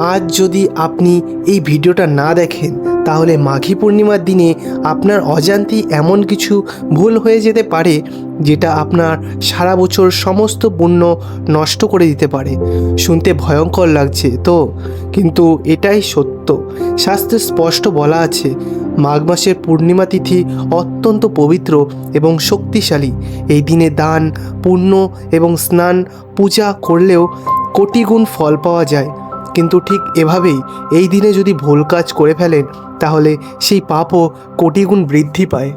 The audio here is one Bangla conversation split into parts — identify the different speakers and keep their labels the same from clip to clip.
Speaker 1: আজ যদি আপনি এই ভিডিওটা না দেখেন, তাহলে মাঘী পূর্ণিমার দিনে আপনার অজান্তেই এমন কিছু ভুল হয়ে যেতে পারে, যেটা আপনার সারা বছর সমস্ত পুণ্য নষ্ট করে দিতে পারে। শুনতে ভয়ঙ্কর লাগছে তো? কিন্তু এটাই সত্য। শাস্ত্রে স্পষ্ট বলা আছে, মাঘ মাসের পূর্ণিমা তিথি অত্যন্ত পবিত্র এবং শক্তিশালী। এই দিনে দান, পুণ্য এবং স্নান, পূজা করলেও কোটি গুণ ফল পাওয়া যায়। কিন্তু ঠিক এভাবেই এই দিনে যদি ভুল কাজ করে ফেলেন, তাহলে সেই পাপও কোটিগুণ বৃদ্ধি পায়।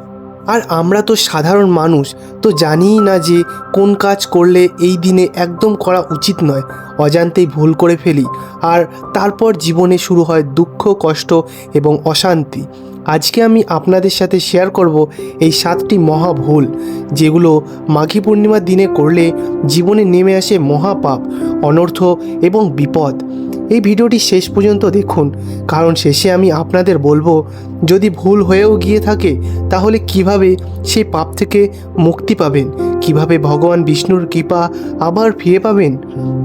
Speaker 1: আর আমরা তো সাধারণ মানুষ, তো জানিই না যে কোন কাজ করলে এই দিনে একদম করা উচিত নয়, অজান্তেই ভুল করে ফেলি। আর তারপর জীবনে শুরু হয় দুঃখ, কষ্ট এবং অশান্তি। আজকে আমি আপনাদের সাথে শেয়ার করব এই সাতটি মহা ভুল, যেগুলো মাঘী পূর্ণিমার দিনে করলে জীবনে নেমে আসে মহাপাপ, অনর্থ এবং বিপদ। এই ভিডিওটি শেষ পর্যন্ত দেখুন, কারণ শেষে আমি আপনাদের বলব, যদি ভুল হয়েও গিয়ে থাকে, তাহলে কীভাবে সেই পাপ থেকে মুক্তি পাবেন? কীভাবে ভগবান বিষ্ণুর কৃপা আবার ফিরে পাবেন?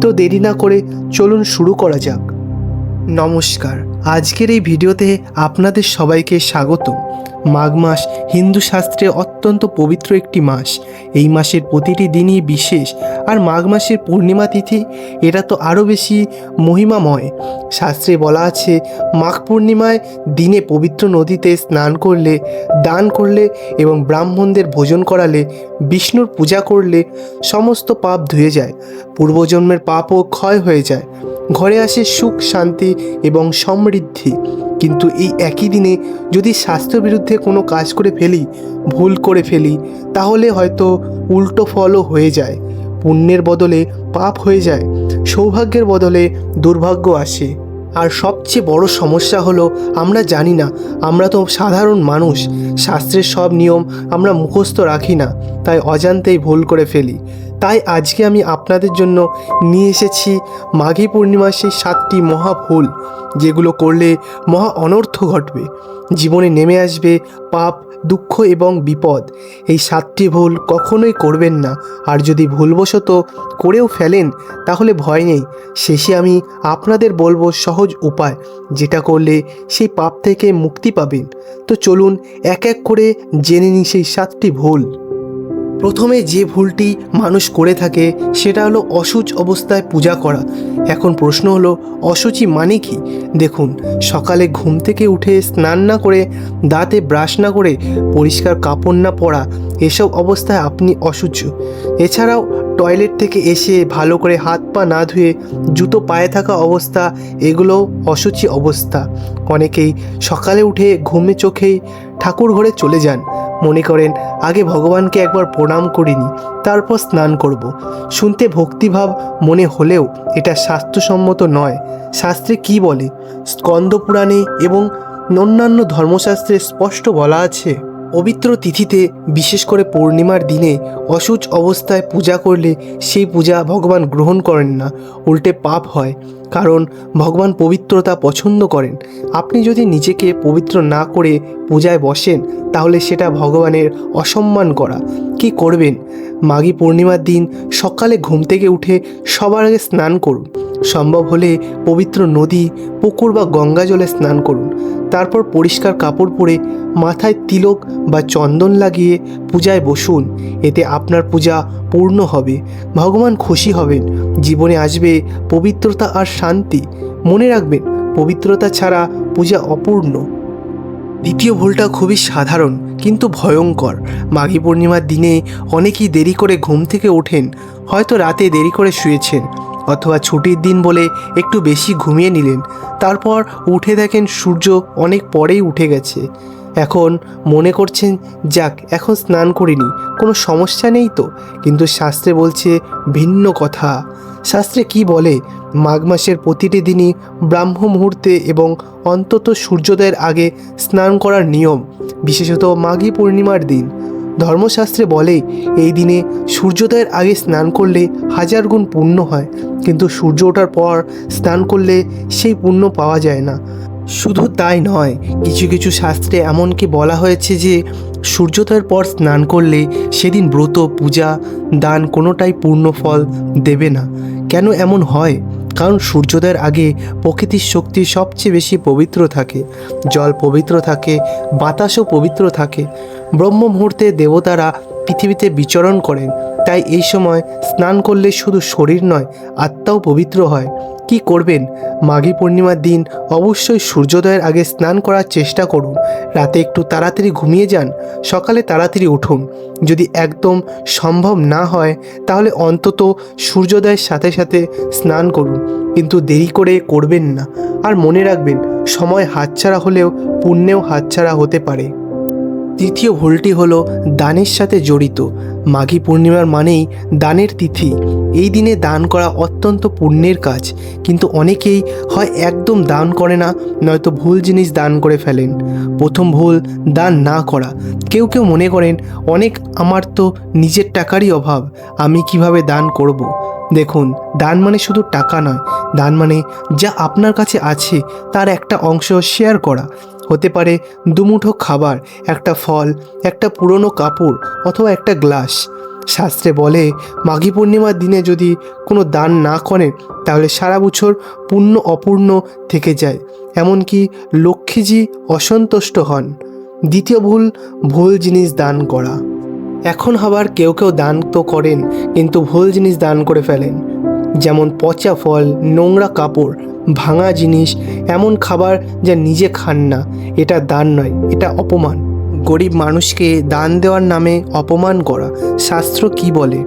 Speaker 1: তো দেরি না করে চলুন শুরু করা যাক। নমস্কার। আজকের এই ভিডিওতে আপনাদের সবাইকে স্বাগত। মাঘ মাস হিন্দু শাস্ত্রে অত্যন্ত পবিত্র একটি মাস। এই মাসের প্রতিটি দিনই বিশেষ। আর মাঘ মাসের পূর্ণিমা তিথি, এটা তো আরও বেশি মহিমাময়। শাস্ত্রে বলা আছে, মাঘ পূর্ণিমায় দিনে পবিত্র নদীতে স্নান করলে, দান করলে এবং ব্রাহ্মণদের ভোজন করালে, বিষ্ণুর পূজা করলে সমস্ত পাপ ধুয়ে যায়। পূর্বজন্মের পাপও ক্ষয় হয়ে যায়। ঘরে আসে সুখ, শান্তি এবং সমৃদ্ধি। কিন্তু এই একই দিনে যদি স্বাস্থ্য বিরুদ্ধে কোনো কাজ করে ফেলি, ভুল করে ফেলি, তাহলে হয়তো উল্টো ফলও হয়ে যায়, পুণ্যের বদলে পাপ হয়ে যায়, সৌভাগ্যের বদলে দুর্ভাগ্য আসে। আর সবচেয়ে বড় সমস্যা হলো, আমরা জানি না, আমরা তো সাধারণ মানুষ, শাস্ত্রের সব নিয়ম আমরা মুখস্থ রাখি না, তাই অজান্তেই ভুল করে ফেলি। তাই আজকে আমি আপনাদের জন্য নিয়ে এসেছি মাঘী পূর্ণিমার সেই সাতটি মহা ভুল, যেগুলো করলে মহা অনর্থ ঘটবে। জীবনে নেমে আসবে পাপ, দুঃখ এবং বিপদ। এই সাতটি ভুল কখনোই করবেন না, আর যদি ভুলবশত করেও ফেলেন, তাহলে ভয় নেই। শেষে আমি আপনাদের বলব সহজ উপায়, যেটা করলে সেই পাপ থেকে মুক্তি পাবেন। তো চলুন এক এক করে জেনে নিই সেই সাতটি ভুল। প্রথমে যে ভুলটি মানুষ করে থাকে, সেটা হলো অসুচ অবস্থায় পূজা করা। এখন প্রশ্ন হলো, অসুচি মানে কি? দেখুন, সকালে ঘুম থেকে উঠে স্নান না করে, দাঁতে ব্রাশ না করে, পরিষ্কার কাপড় না পরা, এসব অবস্থায় আপনি অসুচ। এছাড়াও টয়লেট থেকে এসে ভালো করে হাত পা না ধুয়ে, জুতো পায়ে থাকা অবস্থা এগুলো অসুচি অবস্থা। অনেকেই সকালে উঠে ঘুমে চোখেই ঠাকুর ঘরে চলে যান। মনে করেন আগে ভগবানকে একবার প্রণাম করিনি, তারপর স্নান করব। শুনতে ভক্তিভাব মনে হলেও এটা স্বাস্থ্যসম্মত নয়। শাস্ত্রে কি বলে? স্কন্দ পুরাণে এবং অন্যান্য ধর্মশাস্ত্রে স্পষ্ট বলা আছে, পবিত্র তিথিতে বিশেষ করে পূর্ণিমার দিনে অসুচ অবস্থায় পূজা করলে সেই পূজা ভগবান গ্রহণ করেন না, উল্টে পাপ হয়। কারণ ভগবান পবিত্রতা পছন্দ করেন। আপনি যদি নিজেকে পবিত্র না করে পূজায় বসেন, তাহলে সেটা ভগবানের অসম্মান করা। কি করবেন? মাঘী পূর্ণিমার দিন সকালে ঘুম থেকে উঠে সবার আগে স্নান করুন। সম্ভব হলে পবিত্র নদী, পুকুর বা গঙ্গা জলে স্নান করুন। তারপর পরিষ্কার কাপড় পরে মাথায় তিলক বা চন্দন লাগিয়ে পূজায় বসুন। এতে আপনার পূজা পূর্ণ হবে। ভগবান খুশি হবেন। জীবনে আসবে পবিত্রতা আর শান্তি। মনে রাখবেন, পবিত্রতা ছাড়া পূজা অপূর্ণ। দ্বিতীয় ভুলটা খুবই সাধারণ, কিন্তু ভয়ঙ্কর। মাঘী পূর্ণিমার দিনে অনেকেই দেরি করে ঘুম থেকে ওঠেন, হয়তো রাতে দেরি করে শুয়েছেন, অথবা ছুটির দিন বলে একটু বেশি ঘুমিয়ে নিলেন। তারপর উঠে দেখেন সূর্য অনেক পরেই উঠে গেছে। এখন মনে করছেন, যাক, এখন স্নান করিনি, কোনো সমস্যা নেই তো? কিন্তু শাস্ত্রে বলছে ভিন্ন কথা। শাস্ত্রে কি বলে? মাঘ মাসের প্রতিটি দিনই ব্রাহ্ম মুহূর্তে এবং অন্তত সূর্যোদয়ের আগে স্নান করার নিয়ম, বিশেষত মাঘী পূর্ণিমার দিন। ধর্মশাস্ত্রে বলে, এই দিনে সূর্যোদয়ের আগে স্নান করলে হাজার গুণ পুণ্য হয়, কিন্তু সূর্য ওঠার পর স্নান করলে সেই পুণ্য পাওয়া যায় না। শুধু তাই নয়, কিছু কিছু শাস্ত্রে এমনকি বলা হয়েছে যে, সূর্যোদয়ের পর স্নান করলে সেদিন ব্রত, পূজা, দান কোনোটাই পূর্ণ ফল দেবে না। কেন এমন হয়? কারণ সূর্যোদয়ের আগে প্রকৃতির শক্তি সবচেয়ে বেশি পবিত্র থাকে। জল পবিত্র থাকে, বাতাসও পবিত্র থাকে। ব্রহ্ম মুহূর্তে দেবতারা পৃথিবীতে বিচরণ করেন। তাই এই সময় স্নান করলে শুধু শরীর নয়, আত্মাও পবিত্র হয়। কি করবেন? মাঘী পূর্ণিমার দিন অবশ্যই সূর্যোদয়ের আগে স্নান করার চেষ্টা করুন। রাতে একটু তাড়াতাড়ি ঘুমিয়ে যান। সকালে তাড়াতাড়ি উঠুন। যদি একদম সম্ভব না হয়, তাহলে অন্তত সূর্যোদয়ের সাথে সাথে স্নান করুন। কিন্তু দেরি করে করবেন না। আর মনে রাখবেন, সময় হাতছাড়া হলেও পুণ্যেও হাতছাড়া হতে পারে। তৃতীয় ভুলটি হলো দানের সাথে জড়িত। মাঘী পূর্ণিমার মানেই দানের তিথি। এই দিনে দান করা অত্যন্ত পুণ্যের কাজ, কিন্তু অনেকেই হয় একদম দান করে না, নয়তো ভুল জিনিস দান করে ফেলেন। প্রথম ভুল দান না করা। কেউ কেউ মনে করেন, অনেক আমার তো নিজের টাকারই অভাব, আমি কীভাবে দান করব। দেখুন, দান মানে শুধু টাকা নয়, দান মানে যা আপনার কাছে আছে, তার একটা অংশ শেয়ার করা। হতে পারে দুমুঠো খাবার, একটা ফল, একটা পুরনো কাপড় অথবা একটা গ্লাস। শাস্ত্রে বলে, মাঘী পূর্ণিমার দিনে যদি কোনো দান না করেন তাহলে সারা বছর পূর্ণ অপূর্ণ থেকে যায়। এমনকি লক্ষ্মীজি অসন্তুষ্ট হন। দ্বিতীয় ভুল ভুল জিনিস দান করা। এখন আবার কেউ কেউ দান তো করেন, কিন্তু ভুল জিনিস দান করে ফেলেন। যেমন পচা ফল, নোংরা কাপড় ভাঙা জিনিস, এমন খাবার যা নিজে খান না। এটা দান নয়, এটা অপমান। গরিব মানুষকে দান দেওয়ার নামে অপমান করা, শাস্ত্র কি বলে?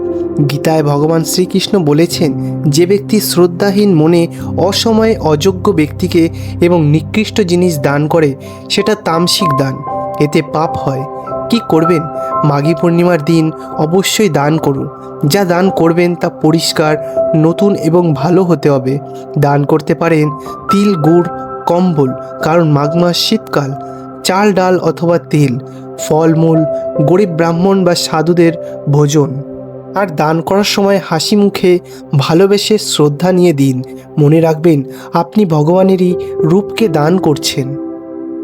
Speaker 1: গীতায় ভগবান শ্রীকৃষ্ণ বলেছেন, যে ব্যক্তি শ্রদ্ধাহীন মনে অসময়ে অযোগ্য ব্যক্তিকে এবং নিকৃষ্ট জিনিস দান করে, সেটা তামসিক দান। এতে পাপ হয়। কি করবেন? মাঘী পূর্ণিমার দিন অবশ্যই দান করুন। যা দান করবেন তা পরিষ্কার, নতুন এবং ভালো হতে হবে। দান করতে পারেন তিল, গুড়, কম্বল, কারণ মাঘ মাস শীতকাল। চাল, ডাল অথবা তেল, ফলমূল, গরিব ব্রাহ্মণ বা সাধুদের ভোজন। আর দান করার সময় হাসি মুখে ভালোবেসে শ্রদ্ধা নিয়ে দিন। মনে রাখবেন, আপনি ভগবানেরই রূপকে দান করছেন।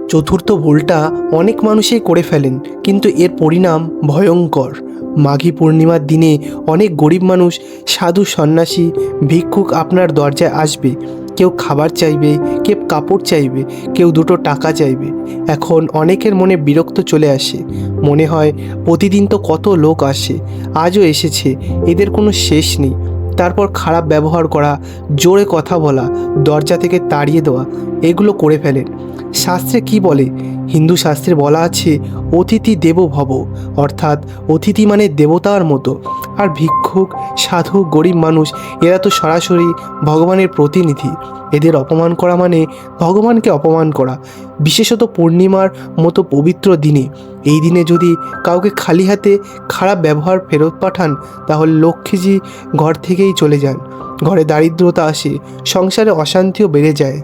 Speaker 1: চতুর্থ ভুলটা অনেক মানুষই করে ফেলেন, কিন্তু এর পরিণাম ভয়ঙ্কর। মাঘী পূর্ণিমার দিনে অনেক গরিব মানুষ, সাধু সন্ন্যাসী, ভিক্ষুক আপনার দরজায় আসবে। কেউ খাবার চাইবে, কেউ কাপড় চাইবে, কেউ দুটো টাকা চাইবে। এখন অনেকের মনে বিরক্ত চলে আসে। মনে হয়, প্রতিদিন তো কত লোক আসে। আজও এসেছে, এদের কোনো শেষ নেই। তারপর খারাপ ব্যবহার করা, জোরে কথা বলা, দরজা থেকে তাড়িয়ে দেওয়া, এগুলো করে ফেলেন। শাস্ত্রে কি বলে? হিন্দু শাস্ত্রে বলা আছে, অতিথি দেব ভব অর্থাৎ অতিথি মানে দেবতার মতো। আর ভিক্ষুক, সাধু, গরিব মানুষ, এরা তো সরাসরি ভগবানের প্রতিনিধি। এদের অপমান করা মানে ভগবানকে অপমান করা। বিশেষত পূর্ণিমার মতো পবিত্র দিনে। এই দিনে যদি কাউকে খালি হাতে খারাপ ব্যবহার ফেরত পাঠান, তাহলে লক্ষ্মীজি ঘর থেকেই চলে যান। ঘরে দারিদ্রতা আসে, সংসারে অশান্তিও বেড়ে যায়।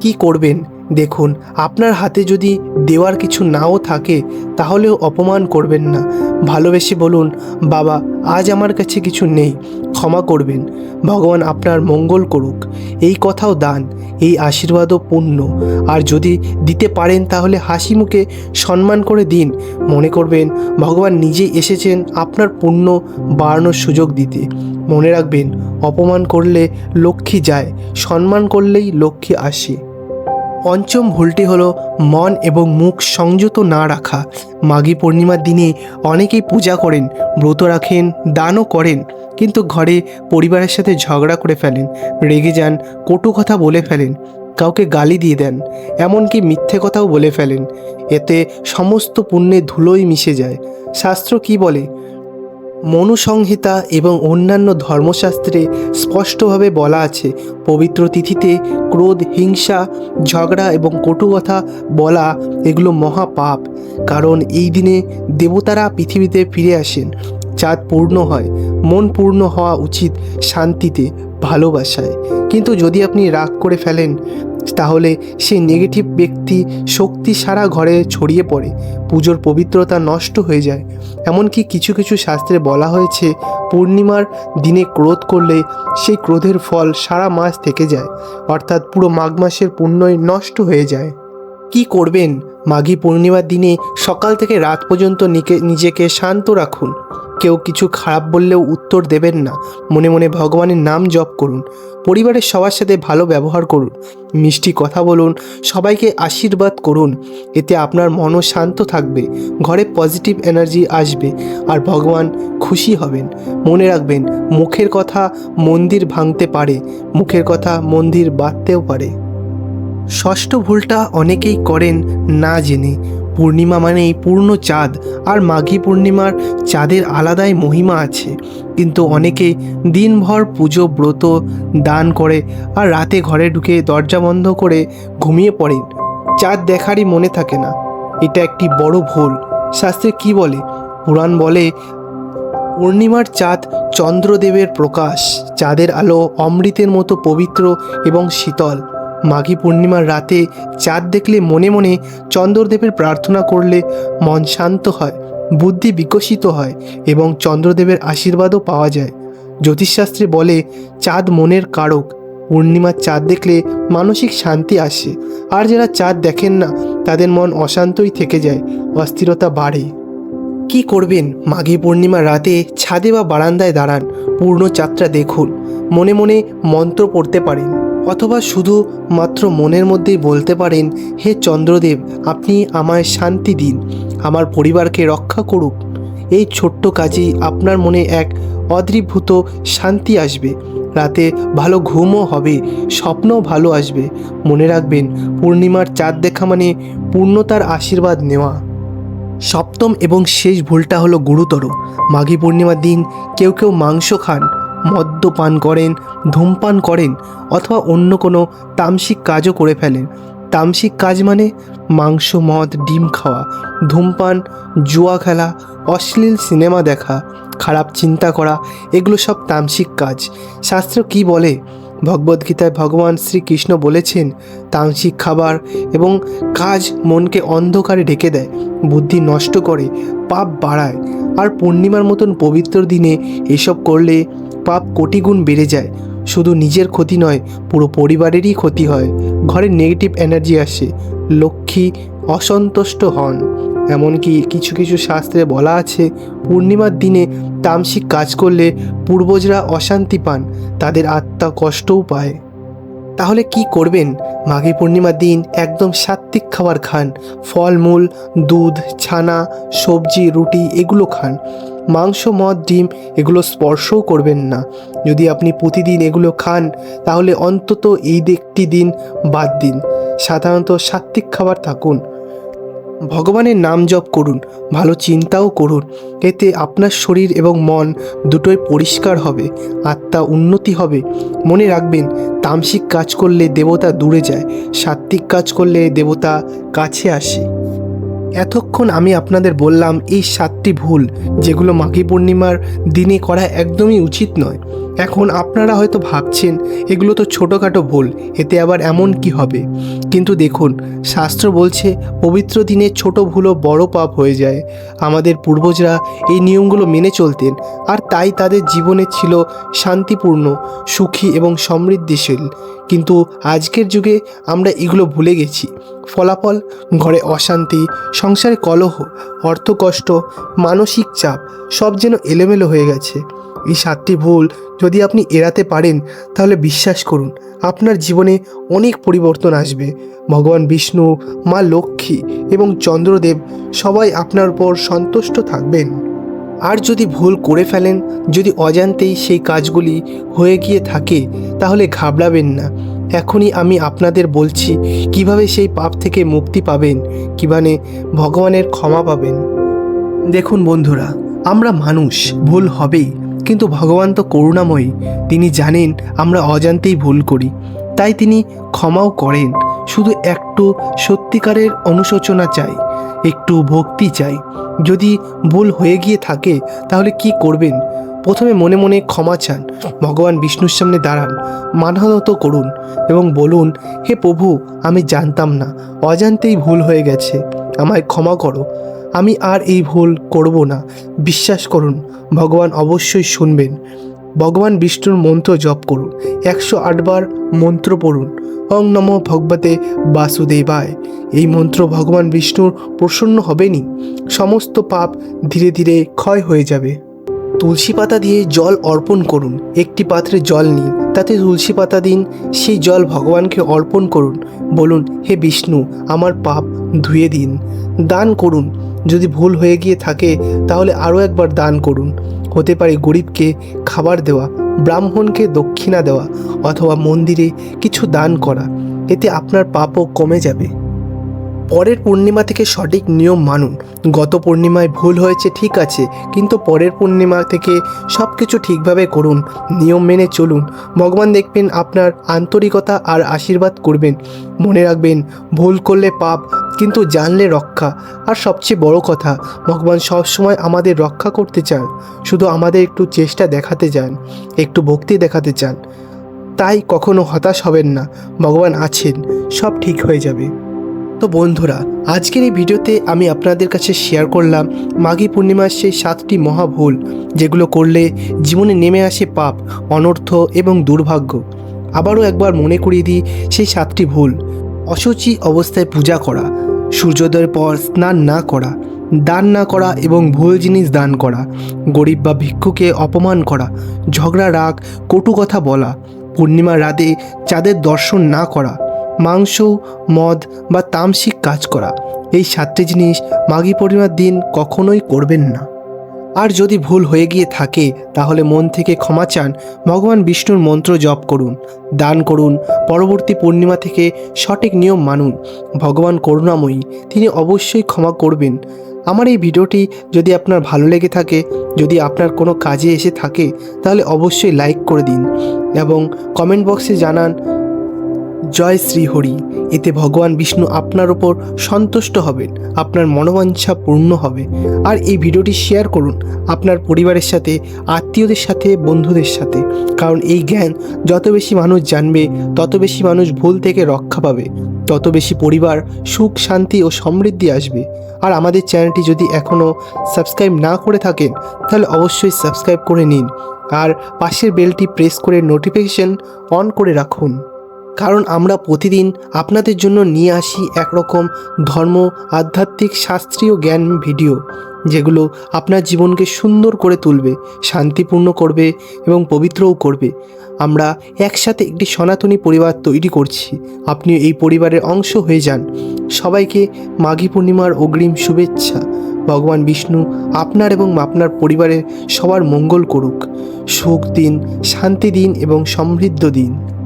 Speaker 1: কি করবেন? দেখুন, আপনার হাতে যদি দেওয়ার কিছু নাও থাকে, তাহলেও অপমান করবেন না। ভালোবেসে বলুন, বাবা, আজ আমার কাছে কিছু নেই, ক্ষমা করবেন। ভগবান আপনার মঙ্গল করুক। এই কথাও দান, এই আশীর্বাদও পূর্ণ আর যদি দিতে পারেন, তাহলে হাসি মুখে সম্মান করে দিন। মনে করবেন, ভগবান নিজেই এসেছেন আপনার পুণ্য বাড়ানোর সুযোগ দিতে। মনে রাখবেন, অপমান করলে লক্ষ্মী যায়, সম্মান করলেই লক্ষ্মী আসে। পঞ্চম ভুলটি হলো মন এবং মুখ সংযত না রাখা। মাঘী পূর্ণিমার দিনে অনেকেই পূজা করেন, ব্রত রাখেন, দানও করেন, কিন্তু ঘরে পরিবারের সাথে ঝগড়া করে ফেলেন, রেগে যান, কটু কথা বলে ফেলেন, কাউকে গালি দিয়ে দেন, এমনকি মিথ্যে কথাও বলে ফেলেন। এতে সমস্ত পুণ্যে ধুলোই মিশে যায়। শাস্ত্র কি বলে? মনুসংহিতা এবং অন্যান্য ধর্মশাস্ত্রে স্পষ্টভাবে বলা আছে, পবিত্র তিথিতে ক্রোধ, হিংসা, ঝগড়া এবং কটু কথা বলা এগুলো মহাপাপ। কারণ এই দিনে দেবতারা পৃথিবীতে ফিরে আসেন, চাঁদ পূর্ণ হয়, মন পূর্ণ হওয়া উচিত শান্তিতে, ভালোবাসায়। কিন্তু যদি আপনি রাগ করে ফেলেন তাহলে সেই নেগেটিভ ব্যক্তি শক্তি সারা ঘরে ছড়িয়ে পড়ে, পুজোর পবিত্রতা নষ্ট হয়ে যায়। এমনকি কিছু কিছু শাস্ত্রে বলা হয়েছে, পূর্ণিমার দিনে ক্রোধ করলে সেই ক্রোধের ফল সারা মাস থেকে যায়, অর্থাৎ পুরো মাঘ মাসের পুণ্যই নষ্ট হয়ে যায়। কি করবেন? মাঘী পূর্ণিমার দিনে সকাল থেকে রাত পর্যন্ত নিজেকে শান্ত রাখুন। কেউ কিছু খারাপ বললেও উত্তর দেবেন না। মনে মনে ভগবানের নাম জপ করুন। পরিবারের সবার সাথে ভালো ব্যবহার করুন। মিষ্টি কথা বলুন। সবাইকে আশীর্বাদ করুন। এতে আপনার মনও শান্ত থাকবে। ঘরে পজিটিভ এনার্জি আসবে আর ভগবান খুশি হবেন। মনে রাখবেন, মুখের কথা মন্দির ভাঙতে পারে। মুখের কথা মন্দির বাঁধতেও পারে। ষষ্ঠ ভুলটা অনেকেই করেন না জেনে। পূর্ণিমা মানেই পূর্ণ চাঁদ আর মাঘী পূর্ণিমার চাঁদের আলাদাই মহিমা আছে। কিন্তু অনেকে দিনভর পুজো, ব্রত, দান করে আর রাতে ঘরে ঢুকে দরজা বন্ধ করে ঘুমিয়ে পড়েন। চাঁদ দেখারই মনে থাকে না। এটা একটি বড় ভুল। শাস্ত্রে কি বলে? পুরাণ বলে, পূর্ণিমার চাঁদ চন্দ্রদেবের প্রকাশ। চাঁদের আলো অমৃতের মতো পবিত্র এবং শীতল। মাঘী পূর্ণিমার রাতে চাঁদ দেখলে মনে মনে চন্দ্রদেবের প্রার্থনা করলে মন শান্ত হয়, বুদ্ধি বিকশিত হয় এবং চন্দ্রদেবের আশীর্বাদও পাওয়া যায়। জ্যোতিষশাস্ত্রে বলে, চাঁদ মনের কারক। পূর্ণিমার চাঁদ দেখলে মানসিক শান্তি আসে। আর যারা চাঁদ দেখেন না, তাদের মন অশান্তই থেকে যায়, অস্থিরতা বাড়ে। কি করবেন? মাঘী পূর্ণিমার রাতে ছাদে বা বারান্দায় দাঁড়ান পূর্ণ চাঁদটা দেখুন। মনে মনে মন্ত্র পড়তে পারেন। অথবা শুধু মাত্র মনের মধ্যেই বলতে পারেন, হে চন্দ্রদেব, আপনি আমায় শান্তি দিন, আমার পরিবারকে রক্ষা করুক। এই ছোট্ট কাজেই আপনার মনে এক অদ্রিভূত শান্তি আসবে। রাতে ভালো ঘুমও হবে, স্বপ্নও ভালো আসবে। মনে রাখবেন, পূর্ণিমার চাঁদ দেখা মানে পূর্ণতার আশীর্বাদ নেওয়া। সপ্তম এবং শেষ ভুলটা হলো গুরুতর। মাঘী পূর্ণিমার দিন কেউ কেউ মাংস খান মদ্যপান করেন, ধূমপান করেন অথবা অন্য কোনো তামসিক কাজও করে ফেলেন। তামসিক কাজ মানে মাংস, মদ, ডিম খাওয়া, ধূমপান, জুয়া খেলা, অশ্লীল সিনেমা দেখা, খারাপ চিন্তা করা, এগুলো সব তামসিক কাজ। শাস্ত্র কি বলে? ভগবদ্গীতায় ভগবান শ্রীকৃষ্ণ বলেছেন, তামসিক খাবার এবং কাজ মনকে অন্ধকারে ঢেকে দেয়, বুদ্ধি নষ্ট করে, পাপ বাড়ায়। আর পূর্ণিমার মতন পবিত্র দিনে এসব করলে পাপ কোটি গুণ বেড়ে যায়। শুধু নিজের ক্ষতি নয়, পুরো পরিবারেরই ক্ষতি হয়। ঘরে নেগেটিভ এনার্জি আসে। লক্ষ্মী অসন্তুষ্ট হন। এমনকি কিছু কিছু শাস্ত্রে বলা আছে, পূর্ণিমার দিনে তামসিক কাজ করলে পূর্বজরা অশান্তি পান, তাদের আত্মা কষ্টও পায়। তাহলে কি করবেন? মাঘী পূর্ণিমার দিন একদম সাত্ত্বিক খাবার খান। ফলমূল, দুধ, ছানা, সবজি, রুটি, এগুলো খান। মাংস, মদ, ডিম এগুলো স্পর্শও করবেন না। যদি আপনি প্রতিদিন এগুলো খান, তাহলে অন্তত এই একটি দিন বাদ দিন। সাধারণত সাত্ত্বিক খাবার থাকুন। ভগবানের নাম জপ করুন, ভালো চিন্তাও করুন। এতে আপনার শরীর এবং মন দুটোই পরিষ্কার হবে, আত্মা উন্নতি হবে। মনে রাখবেন, তামসিক কাজ করলে দেবতা দূরে যায়, সাত্ত্বিক কাজ করলে দেবতা কাছে আসে। এতক্ষণ আমি আপনাদের বললাম এই সাতটি ভুল, যেগুলো মাঘী পূর্ণিমার দিনে করা একদমই উচিত নয়। এখন আপনারা হয়তো ভাবছেন, এগুলো তো ছোটোখাটো ভুল, এতে আবার এমন কি হবে? কিন্তু দেখুন, শাস্ত্র বলছে, পবিত্র দিনে ছোট ভুলও বড় পাপ হয়ে যায়। আমাদের পূর্বজরা এই নিয়মগুলো মেনে চলতেন, আর তাই তাদের জীবনে ছিল শান্তিপূর্ণ, সুখী এবং সমৃদ্ধিশীল। কিন্তু আজকের যুগে আমরা এগুলো ভুলে গেছি। ফলাফল, ঘরে অশান্তি, সংসারে কলহ, অর্থকষ্ট, মানসিক চাপ, সব যেন এলোমেলো হয়ে গেছে। এই সাতটি ভুল যদি আপনি এড়াতে পারেন, তাহলে বিশ্বাস করুন, আপনার জীবনে অনেক পরিবর্তন আসবে। ভগবান বিষ্ণু, মা লক্ষ্মী এবং চন্দ্রদেব সবাই আপনার উপর সন্তুষ্ট থাকবেন। আর যদি ভুল করে ফেলেন, যদি অজান্তেই সেই কাজগুলি হয়ে গিয়ে থাকে, তাহলে ঘাবড়াবেন না। এখনই আমি আপনাদের বলছি, কীভাবে সেই পাপ থেকে মুক্তি পাবেন, কীভাবে ভগবানের ক্ষমা পাবেন। দেখুন বন্ধুরা, আমরা মানুষ, ভুল হবেই, কিন্তু ভগবান তো করুণাময়ী। তিনি জানেন আমরা অজান্তেই ভুল করি। তাই তিনি ক্ষমাও করেন, শুধু একটু সত্যিকারের অনুশোচনা চাই, একটু ভক্তি চাই। যদি ভুল হয়ে গিয়ে থাকে, তাহলে কি করবেন? প্রথমে মনে মনে ক্ষমা চান, ভগবান বিষ্ণুর সামনে দাঁড়ান মানহনত করুন এবং বলুন, হে প্রভু, আমি জানতাম না, অজান্তেই ভুল হয়ে গেছে, আমায় ক্ষমা করো, আমি আর এই ভুল করব না, বিশ্বাস করুন, ভগবান অবশ্যই শুনবেন। ভগবান বিষ্ণুর মন্ত্র জপ করুন, একশো আটবার মন্ত্র পড়ুন, অং নম ভগবতে বাসুদেবায়। এই মন্ত্র ভগবান বিষ্ণুর প্রসন্ন হবেনি সমস্ত পাপ ধীরে ধীরে ক্ষয় হয়ে যাবে। তুলসী পাতা দিয়ে জল অর্পণ করুন। একটি পাত্রে জল নিন। তাতে তুলসী পাতা দিন। সেই জল ভগবানকে অর্পণ করুন। বলুন, হে বিষ্ণু, আমার পাপ ধুয়ে দিন। দান করুন। যদি ভুল হয়ে গিয়ে থাকে, তাহলে আরও একবার দান করুন। হতে পারে গরিবকে খাবার দেওয়া, ব্রাহ্মণকে দক্ষিণা দেওয়া, অথবা মন্দিরে কিছু দান করা। এতে আপনার পাপও কমে যাবে। পরের পূর্ণিমা থেকে সঠিক নিয়ম মানুন। গত পূর্ণিমায় ভুল হয়েছে, ঠিক আছে, কিন্তু পরের পূর্ণিমা থেকে সব কিছু ঠিকভাবে করুন, নিয়ম মেনে চলুন। ভগবান দেখবেন আপনার আন্তরিকতা আর আশীর্বাদ করবেন। মনে রাখবেন, ভুল করলে পাপ, কিন্তু জানলে রক্ষা। আর সবচেয়ে বড় কথা, ভগবান সবসময় আমাদের রক্ষা করতে চান। শুধু আমাদের একটু চেষ্টা দেখাতে চান, একটু ভক্তি দেখাতে চান। তাই কখনো হতাশ হবেন না, ভগবান আছেন, সব ঠিক হয়ে যাবে। তো বন্ধুরা, আজকের এই ভিডিওতে আমি আপনাদের কাছে শেয়ার করলাম মাঘী পূর্ণিমার সেই সাতটি মহাভুল যেগুলো করলে জীবনে নেমে আসে পাপ, অনর্থ এবং দুর্ভাগ্য। আবারও একবার মনে করিয়ে দিই সেই সাতটি ভুল। অসুচি অবস্থায় পূজা করা, সূর্যোদয়ের পর স্নান না করা, দান না করা এবং ভুল জিনিস দান করা, গরিব বা ভিক্ষুকে অপমান করা, ঝগড়া, রাগ, কটু কথা বলা, পূর্ণিমার রাতে চাঁদের দর্শন না করা মাংস, মদ বা তামসিক কাজ করা। এই সাতটি জিনিস মাঘী পূর্ণিমার দিন কখনোই করবেন না। আর যদি ভুল হয়ে গিয়ে থাকে, তাহলে মন থেকে ক্ষমা চান ভগবান বিষ্ণুর মন্ত্র জপ করুন, দান করুন, পরবর্তী পূর্ণিমা থেকে সঠিক নিয়ম মানুন। ভগবান করুণাময়ী, তিনি অবশ্যই ক্ষমা করবেন। আমার এই ভিডিওটি যদি আপনার ভালো লেগে থাকে, যদি আপনার কোনো কাজে এসে থাকে, তাহলে অবশ্যই লাইক করে দিন এবং কমেন্ট বক্সে জানান জয় শ্রীহরি, এতে ভগবান বিষ্ণু আপনার ওপর সন্তুষ্ট হবেন, আপনার মনোবাঞ্ছা পূর্ণ হবে। আর এই ভিডিওটি শেয়ার করুন আপনার পরিবারের সাথে, আত্মীয়দের সাথে, বন্ধুদের সাথে। কারণ এই জ্ঞান যত বেশি মানুষ জানবে, তত বেশি মানুষ ভুল থেকে রক্ষা পাবে। তত বেশি পরিবার সুখ, শান্তি ও সমৃদ্ধি আসবে। আর আমাদের চ্যানেলটি যদি এখনও সাবস্ক্রাইব না করে থাকেন, তাহলে অবশ্যই সাবস্ক্রাইব করে নিন। আর পাশের বেলটি প্রেস করে নোটিফিকেশন অন করে রাখুন। কারণ আমরা প্রতিদিন আপনাদের জন্য নিয়ে আসি একরকম ধর্ম, আধ্যাত্মিক, শাস্ত্রীয় জ্ঞান ভিডিও, যেগুলো আপনার জীবনকে সুন্দর করে তুলবে, শান্তিপূর্ণ করবে এবং পবিত্রও করবে। আমরা একসাথে একটি সনাতনী পরিবার তৈরি করছি। আপনি এই পরিবারের অংশ হয়ে যান। সবাইকে মাঘী পূর্ণিমার অগ্রিম শুভেচ্ছা। ভগবান বিষ্ণু আপনার এবং আপনার পরিবারের সবার মঙ্গল করুক। সুখ দিন, শান্তি দিন এবং সমৃদ্ধ দিন।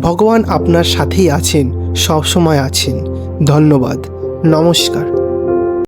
Speaker 1: ভগবান আপনার সাথেই আছেন সবসময় আছেন। ধন্যবাদ। নমস্কার।